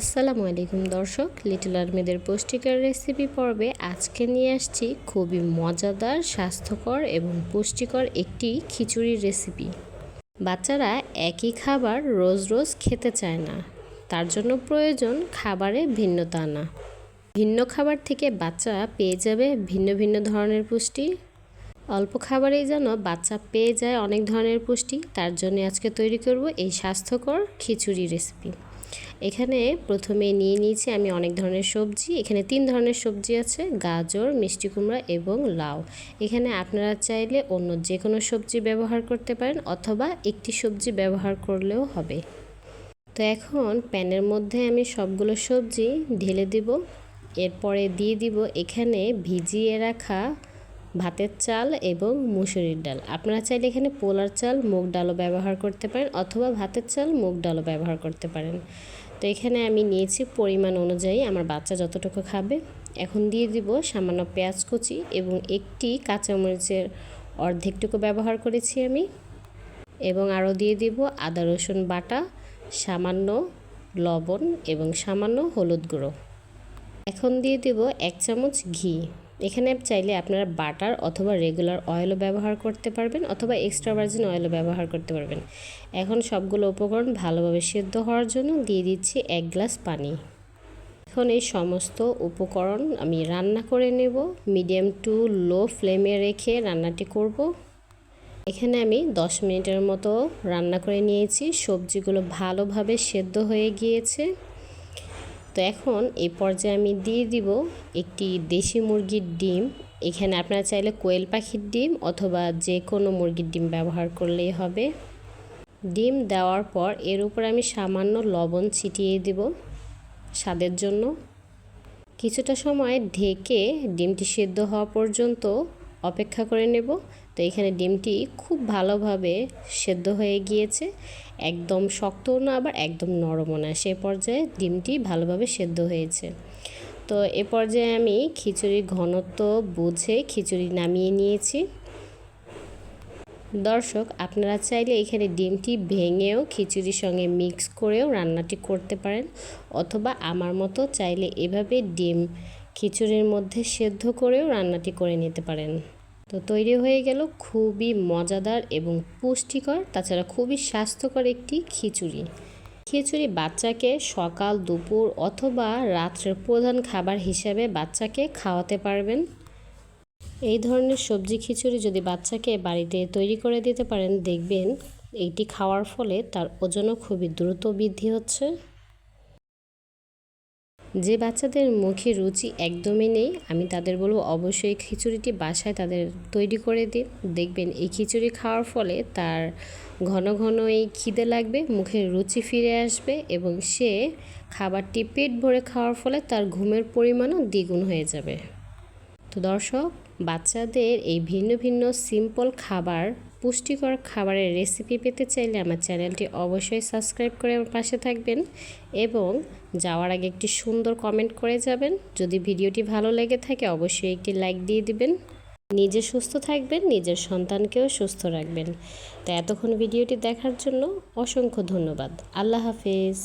আসসালামু আলাইকুম দর্শক লিটল আর্মিদের পুষ্টিকর রেসিপি পর্বে আজকে নিয়ে আসছি খুবই মজাদার, স্বাস্থ্যকর এবং পুষ্টিকর একটি খিচুড়ির রেসিপি বাচ্চারা একই খাবার রোজ রোজ খেতে চায় না। তার জন্য প্রয়োজন খাবারে ভিন্নতা আনা ভিন্ন খাবার থেকে বাচ্চা পেয়ে যাবে ভিন্ন ভিন্ন ধরনের পুষ্টি। অল্প খাবারেই যেন বাচ্চা পেয়ে যায় অনেক ধরনের পুষ্টি, তার জন্য আজকে তৈরি করব এই স্বাস্থ্যকর খিচুড়ি রেসিপি এখানে প্রথমে নিয়ে নিয়েছি আমি অনেক ধরনের সবজি। এখানে তিন ধরনের সবজি আছে, গাজর, মিষ্টি কুমড়া এবং লাউ। এখানে আপনারা চাইলে অন্য যে কোনো সবজি ব্যবহার করতে পারেন অথবা একটি সবজি ব্যবহার করলেও হবে। তো এখন প্যানের মধ্যে আমি সবগুলো সবজি ঢেলে দিব। এরপরে দিয়ে দিব এখানে ভিজিয়ে রাখা ভাতের চাল এবং মুসুরির ডাল। আপনারা চাইলে এখানে পোলার চাল, মুগ ডালও ব্যবহার করতে পারেন অথবা ভাতের চাল, মুগ ডালও ব্যবহার করতে পারেন। তো এখানে আমি নিয়েছি পরিমাণ অনুযায়ী আমার বাচ্চা যতটুকু খাবে। এখন দিয়ে দিব সামান্য পেঁয়াজ কুচি এবং একটি কাঁচামরিচের অর্ধেকটুকু ব্যবহার করেছি আমি। এবং আরও দিয়ে দিব আদা, রসুন বাটা, সামান্য লবণ এবং সামান্য হলুদ গুঁড়ো। এখন দিয়ে দিব এক চামচ ঘি। এখানে চাইলে আপনারা বাটার অথবা রেগুলার অয়েলও ব্যবহার করতে পারবেন অথবা এক্সট্রা ভার্জিন অয়েলও ব্যবহার করতে পারবেন। এখন সবগুলো উপকরণ ভালোভাবে সেদ্ধ হওয়ার জন্য দিয়ে দিচ্ছি এক গ্লাস পানি। এখন এই সমস্ত উপকরণ আমি রান্না করে নেব। মিডিয়াম টু লো ফ্লেমে রেখে রান্নাটি করব। এখানে আমি 10 মিনিটের মতো রান্না করে নিয়েছি। সবজিগুলো ভালোভাবে সেদ্ধ হয়ে গিয়েছে। তো এখন এই পর্যায়ে আমি দিয়ে দিব একটি দেশি মুরগির ডিম। এখানে আপনারা চাইলে কোয়েল পাখির ডিম অথবা যে কোনো মুরগির ডিম ব্যবহার করলেই হবে। ডিম দেওয়ার পর এর উপর আমি সামান্য লবণ ছিটিয়ে দিব স্বাদের জন্য। কিছুটা সময় ঢেকে ডিমটি সেদ্ধ হওয়া পর্যন্ত অপেক্ষা করে নেব। তো এখানে ডিমটি খুব ভালোভাবে সেদ্ধ হয়ে গিয়েছে। একদম শক্তও না, আবার একদম নরমও না। সে পর্যায়ে ডিমটি ভালোভাবে সেদ্ধ হয়েছে। তো এ পর্যায়ে আমি খিচুড়ির ঘনত্ব বুঝে খিচুড়ি নামিয়ে নিয়েছি। দর্শক, আপনারা চাইলে এখানে ডিমটি ভেঙেও খিচুড়ির সঙ্গে মিক্স করেও রান্নাটি করতে পারেন। অথবা আমার মতো চাইলে এভাবে ডিম খিচুড়ির মধ্যে সেদ্ধ করেও রান্নাটি করে নিতে পারেন। তো তৈরি হয়ে গেল খুবই মজাদার এবং পুষ্টিকর, তাছাড়া খুবই স্বাস্থ্যকর একটি খিচুড়ি। খিচুড়ি বাচ্চাকে সকাল, দুপুর অথবা রাত্রের প্রধান খাবার হিসাবে বাচ্চাকে খাওয়াতে পারবেন। এই ধরনের সবজি খিচুড়ি যদি বাচ্চাকে বাড়িতে তৈরি করে দিতে পারেন, দেখবেন এইটি খাওয়ার ফলে তার ওজনও খুবই দ্রুত বৃদ্ধি হচ্ছে। যে বাচ্চাদের মুখে রুচি একদমই নেই, আমি তাদের বলব অবশ্যই খিচুড়িটি বাসায় তাদের তৈরি করে দিন। দেখবেন এই খিচুড়ি খাওয়ার ফলে তার ঘন ঘন এই খিদে লাগবে মুখের রুচি ফিরে আসবে এবং সে খাবারটি পেট ভরে খাওয়ার ফলে তার ঘুমের পরিমাণও দ্বিগুণ হয়ে যাবে। তো দর্শক, বাচ্চাদের এই ভিন্ন ভিন্ন সিম্পল খাবার পুষ্টিকর খাবারের রেসিপি পেতে চাইলে আমার চ্যানেলটি অবশ্যই সাবস্ক্রাইব করে আমার পাশে থাকবেন এবং যাওয়ার আগে একটি সুন্দর কমেন্ট করে যাবেন। যদি ভিডিওটি ভালো লেগে থাকে, অবশ্যই একটি লাইক দিয়ে দিবেন। নিজে সুস্থ থাকবেন, নিজের সন্তানকেও সুস্থ রাখবেন। তো এতক্ষণ ভিডিওটি দেখার জন্য অসংখ্য ধন্যবাদ। আল্লাহ হাফিজ।